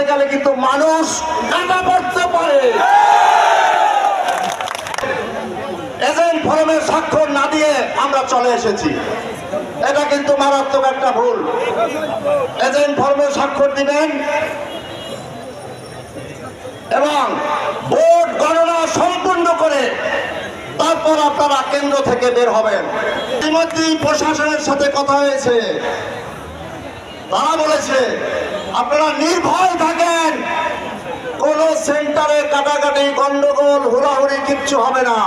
করতে গেলে কিন্তু মানুষ কাটা পড়তে পারে। এজেন্ট ফর্মে স্বাক্ষর না দিয়ে আমরা চলে এসেছি। এটা কিন্তু মারাত্মক একটা ভুল। এজেন্ট ফর্মে স্বাক্ষর দিবেন এবং ভোট গণনা সম্পূর্ণ করে তারপর আপনারা কেন্দ্র থেকে বের হবেন। ইতিমধ্যেই প্রশাসনের সাথে কথা হয়েছে। তারা বলেছে আপনারা নির্ভয় থাকেন। কোন সেন্টারে কাটাকাটি গন্ডগোল, হুড়াহুড়ি কিচ্ছু হবে না।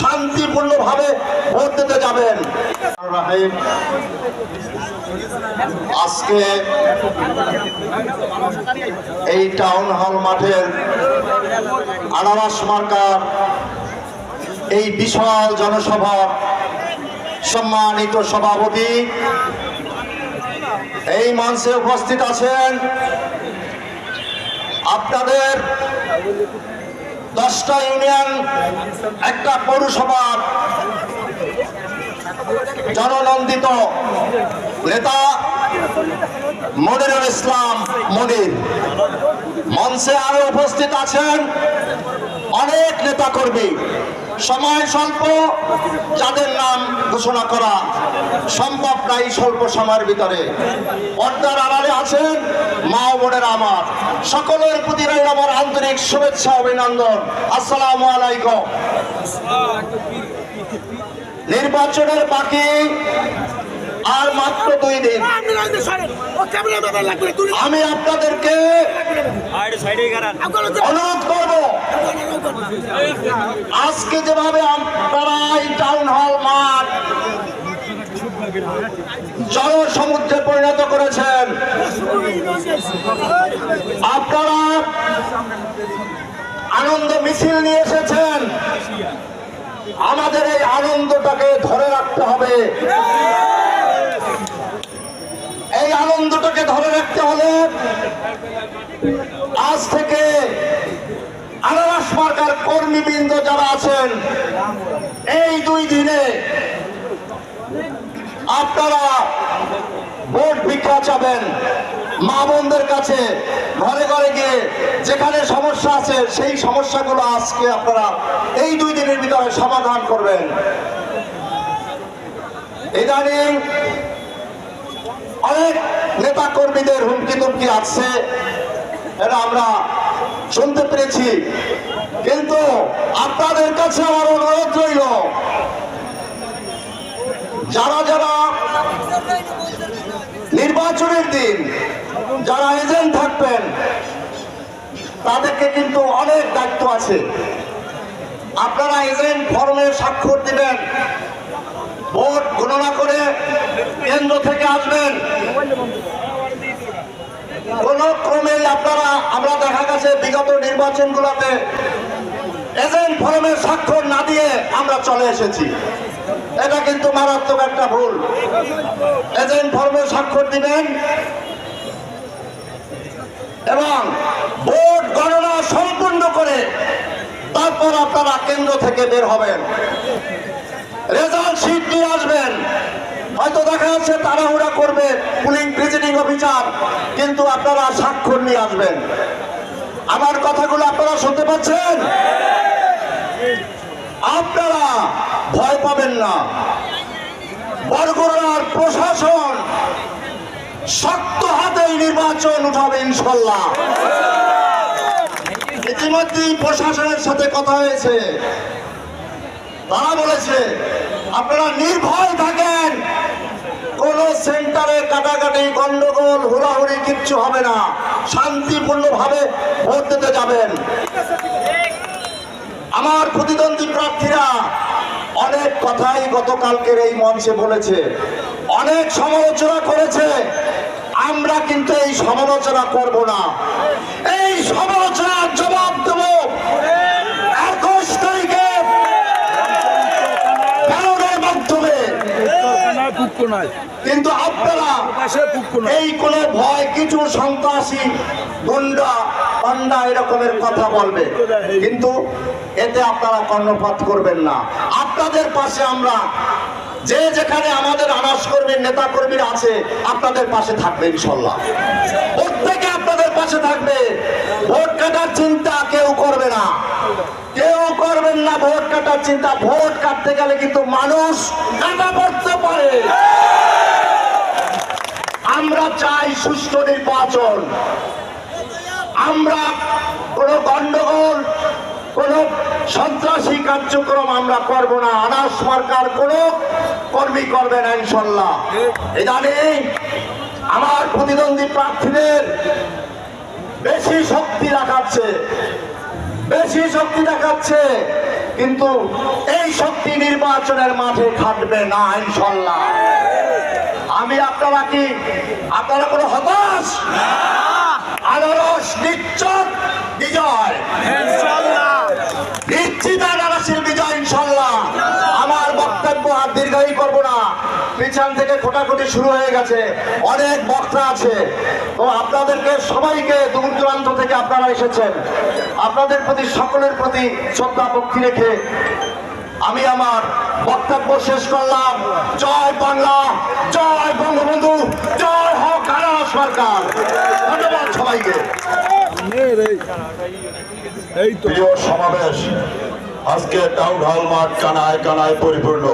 শান্তিপূর্ণ ভাবে ভোট দিতে যাবেন। আজকে এই টাউন হল মাঠের আনারস মার্কার এই বিশাল জনসভা সম্মানিত সভাপতি এই মঞ্চে উপস্থিত আছেন আপনাদের দশটা ইউনিয়ন, একটা পৌরসভার জননন্দিত নেতা মনিরুল ইসলাম মনির। মঞ্চে আরও উপস্থিত আছেন অনেক নেতা কর্মী সময় স্বল্প যাদের নাম ঘোষণা করা সম্ভব নাই স্বল্প সময়ের ভিতরে। পর্দার আড়ালে আছেন মা ও বোনেরা আমার। সকলের প্রতি রইল আমার আন্তরিক শুভেচ্ছা অভিনন্দন। আসসালামু আলাইকুম। নির্বাচনের বাকি আর মাত্র দুই দিন। আমি আপনাদেরকে অনুরোধ করব আজকে যেভাবে আপনারা এই টাউন হল মাঠ জনসমুদ্রে পরিণত করেছেন, আপনারা আনন্দ মিছিল নিয়ে এসেছেন। আমাদের এই আনন্দটাকে ধরে রাখতে হবে। এই আনন্দটাকে ধরে রাখতে হলে আজ থেকে আনারস মার্কার কর্মীবৃন্দ যারা আছেন, এই দুই দিনে আপনারা ভোট ভিক্ষা চাবেন। মা বোনদের কাছে ঘরে ঘরে গিয়ে যেখানে সমস্যা আছে, সেই সমস্যাগুলো আজকে আপনারা এই দুই দিনের ভিতরে সমাধান করবেন। ইদানিং অনেক নেতা কর্মীদের হুমকি তুমকি আছে এটা আমরা শুনতে পেরেছি। কিন্তু আপনাদের কাছে আমার অনুরোধ রইল, যারা যারা নির্বাচনের দিন যারা এজেন্ট থাকবেন, তাদেরকে কিন্তু অনেক দায়িত্ব আছে। আপনারা এজেন্ট ফর্মে স্বাক্ষর দিবেন, ভোট গণনা করে কেন্দ্র থেকে আসবেন। কোন ক্রমে আপনারা, আমরা দেখা গেছে বিগত নির্বাচনগুলোতে এজেন্ট ফর্মে স্বাক্ষর না দিয়ে আমরা চলে এসেছি। এটা কিন্তু মারাত্মক একটা ভুল। এজেন্ট ফর্মে স্বাক্ষর দিবেন এবং ভোট গণনা সম্পূর্ণ করে তারপর আপনারা কেন্দ্র থেকে বের হবেন। রেজাল্ট শিট নিয়ে আসবেন। হয়তো দেখা যাচ্ছে তাড়াহুড়া করবে পুলিং প্রিজিডিং অফিসার, কিন্তু আপনারা স্বাক্ষর নিয়ে আসবেন। আমার কথাগুলো আপনারা শুনতে পাচ্ছেন? আপনারা ভয় পাবেন না। বরগুড়ার প্রশাসন শক্ত হাতেই নির্বাচন উঠাবে, ইনশাল্লাহ। ইতিমধ্যেই প্রশাসনের সাথে কথা হয়েছে। তারা বলেছে, আপনারা নির্ভয় থাকেন। কোন সেন্টারে কাটাকাটি গন্ডগোল, হুড়াহুড়ি কিচ্ছু হবে না। শান্তিপূর্ণ ভাবে ভোট দিতে যাবেন। আমার প্রতিদ্বন্দ্বী প্রার্থীরা, অনেক কথাই গতকালকের এই মঞ্চে বলেছে। অনেক সমালোচনা করেছে। আমরা কিন্তু এই সমালোচনা করব না। এই সমালোচনার জবাব সন্ত্রাসী এরকমের কথা বলবে। কিন্তু এতে আপনারা কর্ণপাত করবেন না। আপনাদের পাশে আমরা যে যেখানে আমাদের আনাস কর্মী নেতা কর্মীরা আছে আপনাদের পাশে থাকবে ইনশাল্লাহ। প্রত্যেকে আপনাদের পাশে থাকবে। ভোট কাটার চিন্তা কেউ করবে না। কেউ করবেন না ভোট কাটার চিন্তা। ভোট কাটতে গেলে কিন্তু মানুষ কাটা আমরা চাই সুষ্ঠু নির্বাচন। আমরা কোন গন্ডগোল, কোন সন্ত্রাসী কার্যক্রম আমরা করব না। আনাস সরকার কোন কর্মী করবে না, ইনশাল্লাহ। ইদানিং আমার প্রতিদ্বন্দ্বী প্রার্থীদের বেশি শক্তি দেখাচ্ছে, বেশি শক্তি দেখাচ্ছে, কিন্তু এই শক্তি নির্বাচনের মাঠে খাটবে না, ইনশাল্লাহ। আমি আপনারা কি আপনারা কোনো হতাশ? আনারস নিশ্চত বিজয়। নিশ্চিত আনারসের বিজয় ইনশাল্লাহ আমার বক্তব্য আর দীর্ঘায়ী করব না। পিছন থেকে খোটাখুটি শুরু হয়ে গেছে। অনেক বক্তা আছে। তো আপনাদেরকে সবাইকে দূর দূরান্ত থেকে আপনারা এসেছেন। আপনাদের প্রতি সকলের প্রতি শ্রদ্ধা ভক্তি রেখে আমি আমার বক্তব্য শেষ করলাম। জয় বাংলা জয় বঙ্গবন্ধু জয় হক আনারস সরকার। ধন্যবাদ সবাইকে। এই এই প্রিয় সমাবেশ আজকে টাউন হল মাঠ কানায় কানায় পরিপূর্ণ।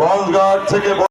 লঞ্চঘাট থেকে